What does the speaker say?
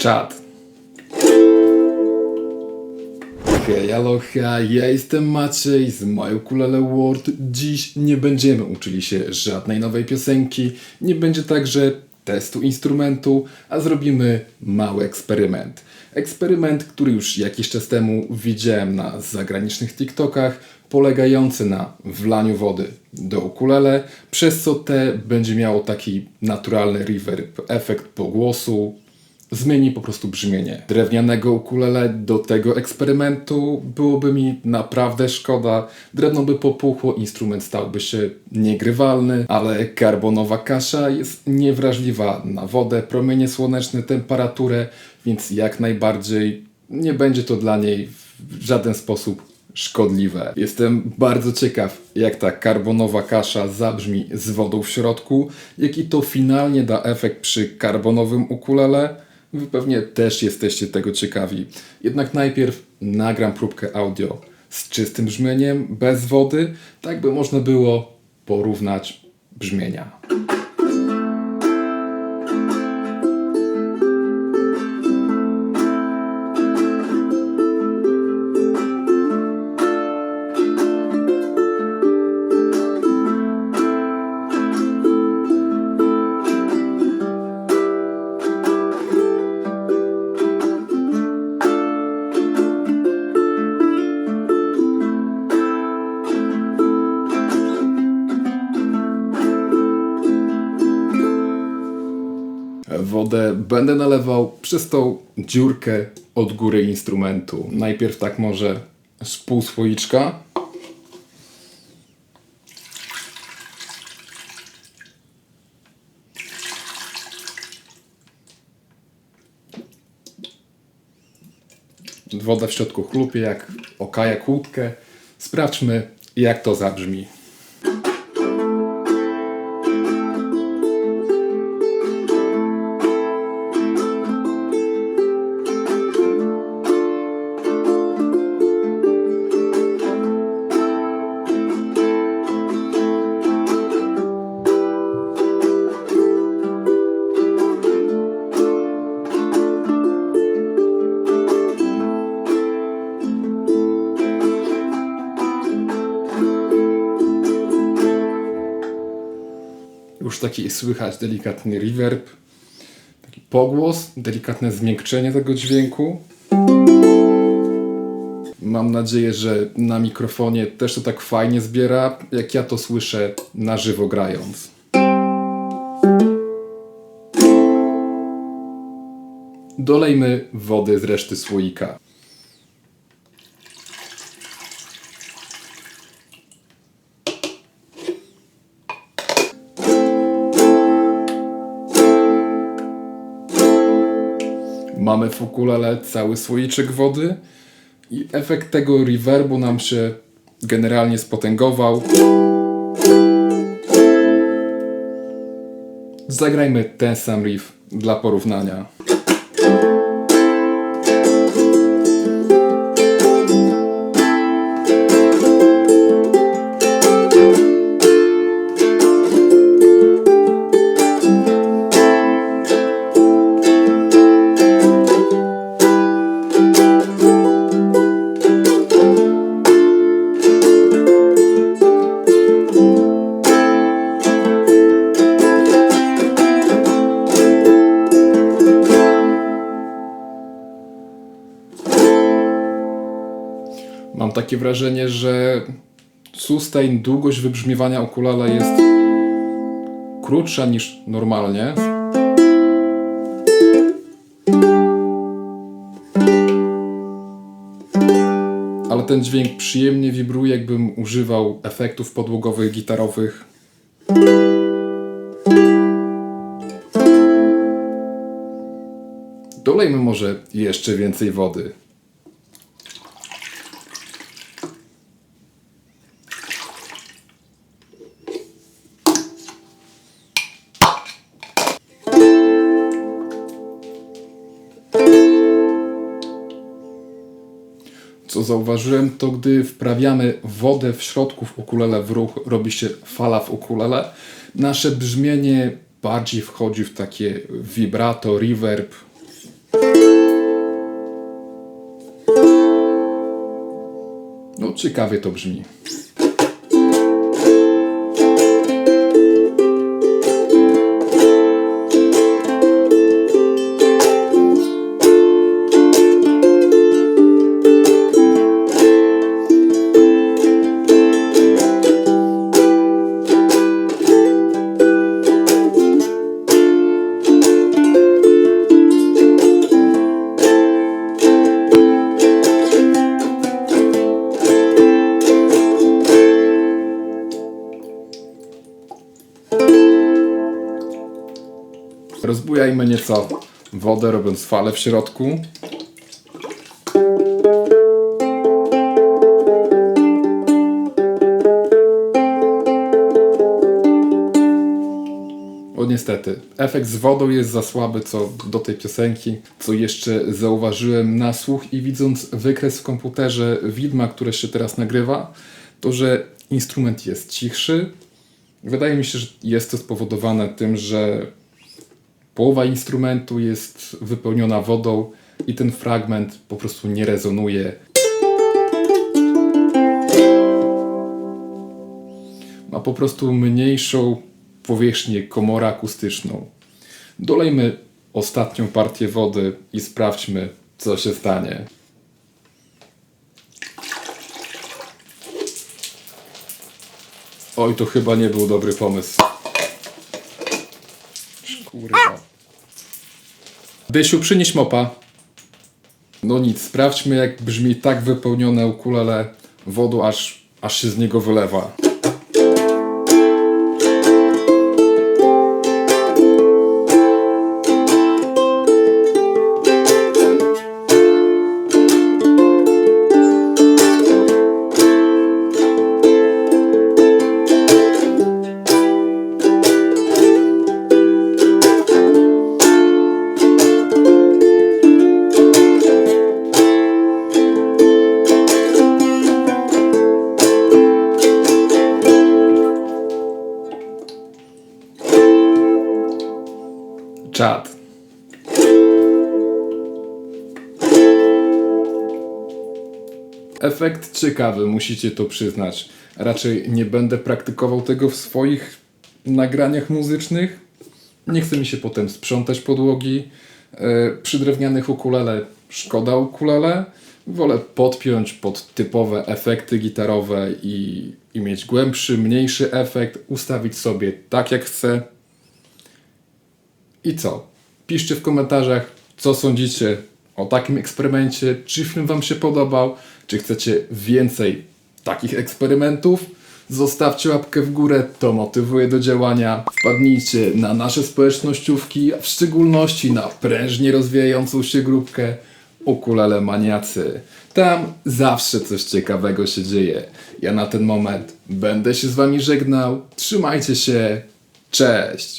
czat. Hej, aloha, ja jestem Maciej z My Ukulele World. Dziś nie będziemy uczyli się żadnej nowej piosenki, nie będzie także testu instrumentu, a zrobimy mały eksperyment. Eksperyment, który już jakiś czas temu widziałem na zagranicznych TikTokach, polegający na wlaniu wody do ukulele, przez co te będzie miało taki naturalny reverb, efekt pogłosu, zmieni po prostu brzmienie drewnianego ukulele do tego eksperymentu. Byłoby mi naprawdę szkoda. Drewno by popuchło, instrument stałby się niegrywalny, ale karbonowa kasza jest niewrażliwa na wodę, promienie słoneczne, temperaturę, więc jak najbardziej nie będzie to dla niej w żaden sposób szkodliwe. Jestem bardzo ciekaw, jak ta karbonowa kasza zabrzmi z wodą w środku, jaki to finalnie da efekt przy karbonowym ukulele. Wy pewnie też jesteście tego ciekawi. Jednak najpierw nagram próbkę audio z czystym brzmieniem, bez wody, tak by można było porównać brzmienia. Wodę będę nalewał przez tą dziurkę od góry instrumentu. Najpierw tak może z pół słoiczka. Woda w środku chlupie jak okaja kłódkę. Sprawdźmy jak to zabrzmi. Już taki słychać delikatny reverb, taki pogłos, delikatne zmiękczenie tego dźwięku. Mam nadzieję, że na mikrofonie też to tak fajnie zbiera, jak ja to słyszę na żywo grając. Dolejmy wody z reszty słoika. Mamy w ukulele cały słoiczek wody i efekt tego reverbu nam się generalnie spotęgował. Zagrajmy ten sam riff dla porównania. Takie wrażenie, że sustain, długość wybrzmiewania ukulele jest krótsza niż normalnie. Ale ten dźwięk przyjemnie wibruje, jakbym używał efektów podłogowych, gitarowych. Dolejmy może jeszcze więcej wody. co zauważyłem, to gdy wprawiamy wodę w środku w ukulele w ruch, robi się fala w ukulele, nasze brzmienie bardziej wchodzi w takie vibrato, reverb. No ciekawie to brzmi. Nieco wodę, robiąc falę w środku. O niestety, efekt z wodą jest za słaby co do tej piosenki. Co jeszcze zauważyłem na słuch i widząc wykres w komputerze widma, które się teraz nagrywa, to że instrument jest cichszy. Wydaje mi się, że jest to spowodowane tym, że połowa instrumentu jest wypełniona wodą i ten fragment po prostu nie rezonuje. Ma po prostu mniejszą powierzchnię komorę akustyczną. Dolejmy ostatnią partię wody i sprawdźmy, co się stanie. Oj, to chyba nie był dobry pomysł. Kurwa. Bysiu, przynieś mopa. No nic, sprawdźmy jak brzmi tak wypełnione ukulele wodą, aż, aż się z niego wylewa. Czad. Efekt ciekawy, musicie to przyznać. Raczej nie będę praktykował tego w swoich nagraniach muzycznych. Nie chce mi się potem sprzątać podłogi. E, Przy drewnianych ukulele szkoda ukulele. Wolę podpiąć pod typowe efekty gitarowe i, i mieć głębszy, mniejszy efekt, ustawić sobie tak jak chcę. I co? Piszcie w komentarzach, co sądzicie o takim eksperymencie. Czy film Wam się podobał? Czy chcecie więcej takich eksperymentów? Zostawcie łapkę w górę, to motywuje do działania. Wpadnijcie na nasze społecznościówki, a w szczególności na prężnie rozwijającą się grupkę Ukulele Maniacy. Tam zawsze coś ciekawego się dzieje. Ja na ten moment będę się z Wami żegnał. Trzymajcie się. Cześć!